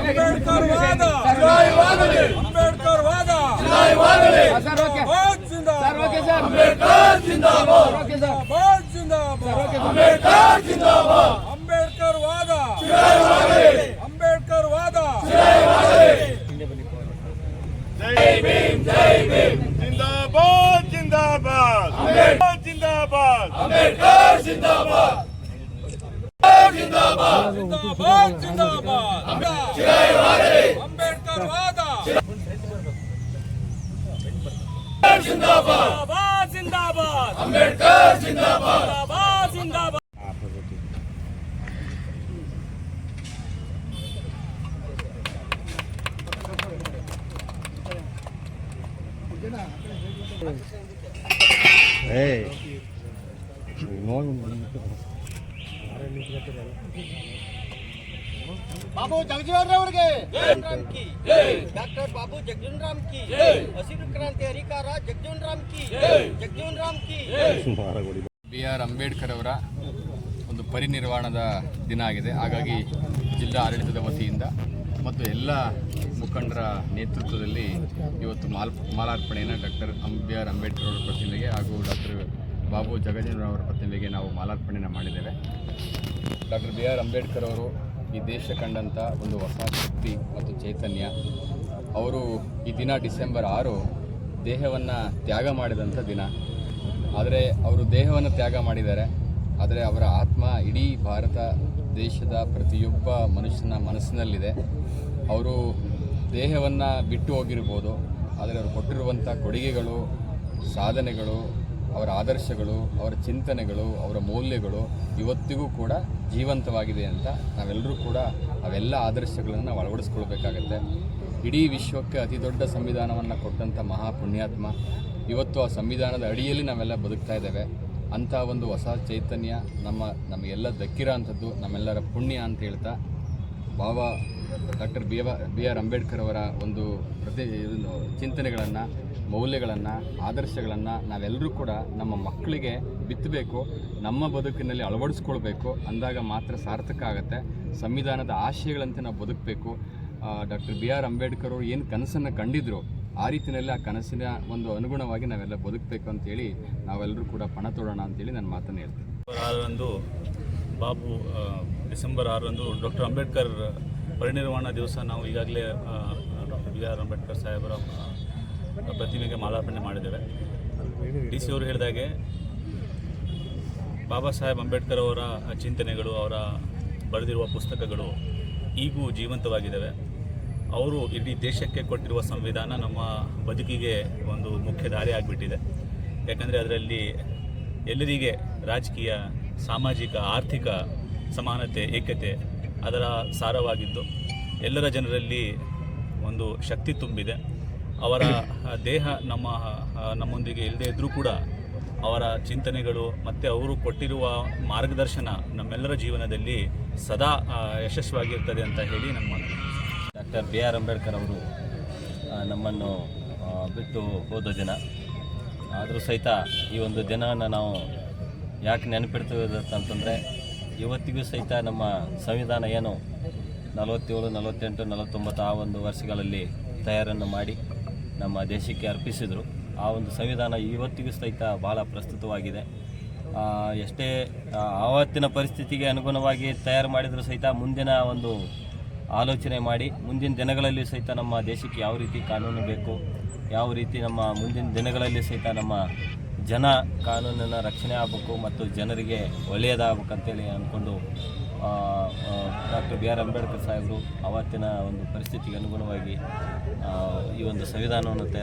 ಅಂಬೇಡ್ಕರ್ ವಾದ ಅಂಬೇಡ್ಕರ್ ವಾದ Jaibim, Jaibim. Jindabad, Jindabad. Amen. Jindabad. Amen. Jindabad. Zindabad, Zindabad, Zindabad, Zindabad, Zindabad, Zindabad, Zindabad, Zindabad, Zindabad, Zindabad, Babu Jagjivan ಅವರಿಗೆ. ರಾಮ್ ಕಿ. Doctor Babu Jagjivan Ram ಕಿ. ಹಸಿರು ಕ್ರಾಂತಿ ಹರಿಕಾರ ಜಗಜೀವನ್ ರಾಮ್ ಕಿ. ಜಗಜೀವನ್ ರಾಮ್ ಕಿ. ಬಿ ಆರ್ ಅಂಬೇಡ್ಕರ್ ಅವರ ಒಂದು ಪರಿನಿರ್ವಾಣದ ದಿನ ಆಗಿದೆ. ಹಾಗಾಗಿ ಜಿಲ್ಲಾ ಆಡಳಿತದ ವತಿಯಿಂದ ಮತ್ತು ಎಲ್ಲ ಮುಖಂಡರ ನೇತೃತ್ವದಲ್ಲಿ ಇವತ್ತು ಮಾಲ್, ಮಾಲಾರ್ಪಣೆಯನ್ನು ಡಾಕ್ಟರ್ ಬಿ ಆರ್ ಅಂಬೇಡ್ಕರ್ ಅವರ ಪ್ರತಿಮೆಗೆ ಹಾಗೂ ಡಾಕ್ಟರ್ ಬಾಬು ಜಗಜೇಂದ್ರ ಅವರ ಪ್ರತಿಮೆಗೆ ನಾವು ಮಾಲಾರ್ಪಣೆಯನ್ನು ಮಾಡಿದ್ದೇವೆ. ಡಾಕ್ಟರ್ ಬಿ ಆರ್ ಅಂಬೇಡ್ಕರ್ ಅವರು ಈ ದೇಶ ಕಂಡಂಥ ಒಂದು ಹೊಸ ಶಕ್ತಿ ಮತ್ತು ಚೈತನ್ಯ. ಅವರು ಈ ದಿನ ಡಿಸೆಂಬರ್ ಆರು ದೇಹವನ್ನು ತ್ಯಾಗ ಮಾಡಿದಂಥ ದಿನ. ಆದರೆ ಅವರು ದೇಹವನ್ನು ತ್ಯಾಗ ಮಾಡಿದ್ದಾರೆ. ಆದರೆ ಅವರ ಆತ್ಮ ಇಡೀ ಭಾರತ ದೇಶದ ಪ್ರತಿಯೊಬ್ಬ ಮನುಷ್ಯನ ಮನಸ್ಸಿನಲ್ಲಿದೆ. ಅವರು ದೇಹವನ್ನು ಬಿಟ್ಟು ಹೋಗಿರ್ಬೋದು. ಆದರೆ ಅವರು ಕೊಟ್ಟಿರುವಂಥ ಕೊಡುಗೆಗಳು, ಸಾಧನೆಗಳು, ಅವರ ಆದರ್ಶಗಳು, ಅವರ ಚಿಂತನೆಗಳು, ಅವರ ಮೌಲ್ಯಗಳು ಇವತ್ತಿಗೂ ಕೂಡ ಜೀವಂತವಾಗಿದೆ ಅಂತ ನಾವೆಲ್ಲರೂ ಕೂಡ ಅವೆಲ್ಲ ಆದರ್ಶಗಳನ್ನು ನಾವು ಅಳವಡಿಸ್ಕೊಳ್ಬೇಕಾಗತ್ತೆ. ಇಡೀ ವಿಶ್ವಕ್ಕೆ ಅತಿ ದೊಡ್ಡ ಸಂವಿಧಾನವನ್ನು ಕೊಟ್ಟಂಥ ಮಹಾಪುಣ್ಯಾತ್ಮ ಇವತ್ತು ಆ ಸಂವಿಧಾನದ ಅಡಿಯಲ್ಲಿ ನಾವೆಲ್ಲ ಬದುಕ್ತಾ ಇದ್ದೇವೆ. ಅಂಥ ಒಂದು ಹೊಸ ಚೈತನ್ಯ, ನಮ್ಮ, ನಮಗೆಲ್ಲ ದಕ್ಕಿರೋ ಅಂಥದ್ದು, ನಮ್ಮೆಲ್ಲರ ಪುಣ್ಯ ಅಂತ ಹೇಳ್ತಾ, Baba doctor B B R Ambedkar ಅವರ ಒಂದು ಪ್ರತಿ ಚಿಂತನೆಗಳನ್ನು, ಮೌಲ್ಯಗಳನ್ನು, ಆದರ್ಶಗಳನ್ನು ನಾವೆಲ್ಲರೂ ಕೂಡ ನಮ್ಮ ಮಕ್ಕಳಿಗೆ ಬಿತ್ತಬೇಕು, ನಮ್ಮ ಬದುಕಿನಲ್ಲಿ ಅಳವಡಿಸ್ಕೊಳ್ಬೇಕು ಅಂದಾಗ ಮಾತ್ರ ಸಾರ್ಥಕ ಆಗುತ್ತೆ. ಸಂವಿಧಾನದ ಆಶಯಗಳಂತೆ ನಾವು ಬದುಕಬೇಕು. ಡಾಕ್ಟರ್ ಬಿ ಆರ್ ಅಂಬೇಡ್ಕರ್ ಅವರು ಏನು ಕನಸನ್ನು ಕಂಡಿದ್ರು ಆ ರೀತಿಯಲ್ಲಿ ಆ ಕನಸಿನ ಒಂದು ಅನುಗುಣವಾಗಿ ನಾವೆಲ್ಲ ಬದುಕಬೇಕು ಅಂತೇಳಿ ನಾವೆಲ್ಲರೂ ಕೂಡ ಪಣ ತೊಡೋಣ ಅಂತೇಳಿ ನನ್ನ ಮಾತನ್ನು ಹೇಳ್ತೀನಿ. ಆರರಂದು ಬಾಬು ಡಿಸೆಂಬರ್ ಆರರಂದು ಡಾಕ್ಟರ್ ಅಂಬೇಡ್ಕರ್ ಪರಿನಿರ್ವಾಣ ದಿವಸ ನಾವು ಈಗಾಗಲೇ ಡಾಕ್ಟರ್ ಬಿ ಆರ್ ಅಂಬೇಡ್ಕರ್ ಸಾಹೇಬರ ಪ್ರತಿಮೆಗೆ ಮಾಲಾರ್ಪಣೆ ಮಾಡಿದ್ದೇವೆ. ಡಿ ಸಿ ಅವರು ಹೇಳಿದಾಗೆ ಬಾಬಾ ಸಾಹೇಬ್ ಅಂಬೇಡ್ಕರ್ ಅವರ ಚಿಂತನೆಗಳು, ಅವರ ಬರೆದಿರುವ ಪುಸ್ತಕಗಳು ಈಗೂ ಜೀವಂತವಾಗಿದ್ದಾವೆ. ಅವರು ಇಡೀ ದೇಶಕ್ಕೆ ಕೊಟ್ಟಿರುವ ಸಂವಿಧಾನ ನಮ್ಮ ಬದುಕಿಗೆ ಒಂದು ಮುಖ್ಯ ದಾರಿ ಆಗಿಬಿಟ್ಟಿದೆ. ಯಾಕಂದರೆ ಅದರಲ್ಲಿ ಎಲ್ಲರಿಗೆ ರಾಜಕೀಯ, ಸಾಮಾಜಿಕ, ಆರ್ಥಿಕ ಸಮಾನತೆ, ಏಕತೆ ಅದರ ಸಾರವಾಗಿದ್ದು ಎಲ್ಲರ ಜನರಲ್ಲಿ ಒಂದು ಶಕ್ತಿ ತುಂಬಿದೆ. ಅವರ ದೇಹ ನಮ್ಮ, ನಮ್ಮೊಂದಿಗೆ ಇಲ್ಲದೇ ಇದ್ದರೂ ಕೂಡ ಅವರ ಚಿಂತನೆಗಳು ಮತ್ತು ಅವರು ಕೊಟ್ಟಿರುವ ಮಾರ್ಗದರ್ಶನ ನಮ್ಮೆಲ್ಲರ ಜೀವನದಲ್ಲಿ ಸದಾ ಯಶಸ್ವಾಗಿರ್ತದೆ ಅಂತ ಹೇಳಿ ನಮ್ಮ ಡಾಕ್ಟರ್ ಬಿ ಆರ್ ಅಂಬೇಡ್ಕರ್ ಅವರು ನಮ್ಮನ್ನು ಬಿಟ್ಟು ಹೋದ ದಿನ ಆದರೂ ಸಹಿತ ಈ ಒಂದು ದಿನವನ್ನು ನಾವು ಯಾಕೆ ನೆನಪಿಡ್ತೀವಿ ಅಂತಂದರೆ ಇವತ್ತಿಗೂ ಸಹಿತ ನಮ್ಮ ಸಂವಿಧಾನ ಏನು ನಲವತ್ತೇಳು, ನಲವತ್ತೆಂಟು, ನಲವತ್ತೊಂಬತ್ತು ಆ ಒಂದು ವರ್ಷಗಳಲ್ಲಿ ತಯಾರನ್ನು ಮಾಡಿ ನಮ್ಮ ದೇಶಕ್ಕೆ ಅರ್ಪಿಸಿದರು. ಆ ಒಂದು ಸಂವಿಧಾನ ಇವತ್ತಿಗೂ ಸಹಿತ ಭಾಳ ಪ್ರಸ್ತುತವಾಗಿದೆ. ಎಷ್ಟೇ ಆವತ್ತಿನ ಪರಿಸ್ಥಿತಿಗೆ ಅನುಗುಣವಾಗಿ ತಯಾರು ಮಾಡಿದರೂ ಸಹಿತ ಮುಂದಿನ ಒಂದು ಆಲೋಚನೆ ಮಾಡಿ ಮುಂದಿನ ದಿನಗಳಲ್ಲಿ ಸಹಿತ ನಮ್ಮ ದೇಶಕ್ಕೆ ಯಾವ ರೀತಿ ಕಾನೂನು ಬೇಕು, ಯಾವ ರೀತಿ ನಮ್ಮ ಮುಂದಿನ ದಿನಗಳಲ್ಲಿ ಸಹಿತ ನಮ್ಮ ಜನ ಕಾನೂನಿನ ರಕ್ಷಣೆ ಆಗಬೇಕು ಮತ್ತು ಜನರಿಗೆ ಒಳ್ಳೆಯದಾಗಬೇಕಂತೇಳಿ ಅಂದ್ಕೊಂಡು ಡಾಕ್ಟರ್ ಬಿ ಆರ್ ಅಂಬೇಡ್ಕರ್ ಸಾಹೇಬರು ಆವತ್ತಿನ ಒಂದು ಪರಿಸ್ಥಿತಿಗೆ ಅನುಗುಣವಾಗಿ ಈ ಒಂದು ಸಂವಿಧಾನವನ್ನು ತಯಾರು